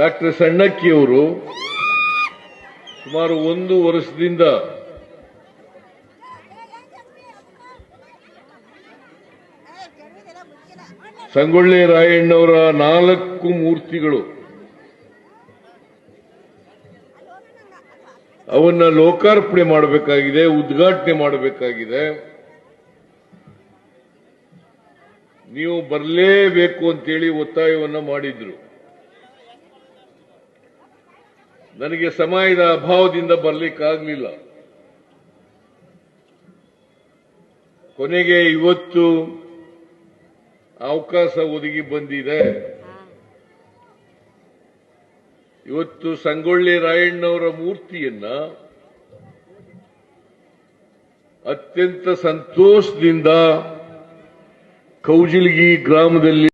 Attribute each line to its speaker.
Speaker 1: Doctor ಸಣ್ಣಕ್ಕಿಯವರು ಸುಮಾರು ಒಂದು ವರ್ಷದಿಂದ ಸಂಗೊಳ್ಳಿ ರಾಯಣ್ಣವರ ನಾಲ್ಕು ಮೂರ್ತಿಗಳು. ಅವನ್ನ ಲೋಕಾರ್ಪಣೆ ಮಾಡಬೇಕಾಗಿದೆ, ಉದ್ಘಾಟನೆ ಮಾಡಬೇಕಾಗಿದೆ. ನೀವು ಬರಲೇಬೇಕು ಅಂತೇಳಿ ಒತ್ತಾಯವನ್ನ ಮಾಡಿದ್ರು. ನನಗೆ ಸಮಯದ ಅಭಾವದಿಂದ ಬರಲಿಕ್ಕಾಗಲಿಲ್ಲ. ಕೊನೆಗೆ ಇವತ್ತು ಅವಕಾಶ ಒದಗಿ ಬಂದಿದೆ. ಇವತ್ತು ಸಂಗೊಳ್ಳಿ ರಾಯಣ್ಣವರ ಮೂರ್ತಿಯನ್ನ ಅತ್ಯಂತ ಸಂತೋಷದಿಂದ ಕೌಜಿಲ್ಗಿ ಗ್ರಾಮದಲ್ಲಿ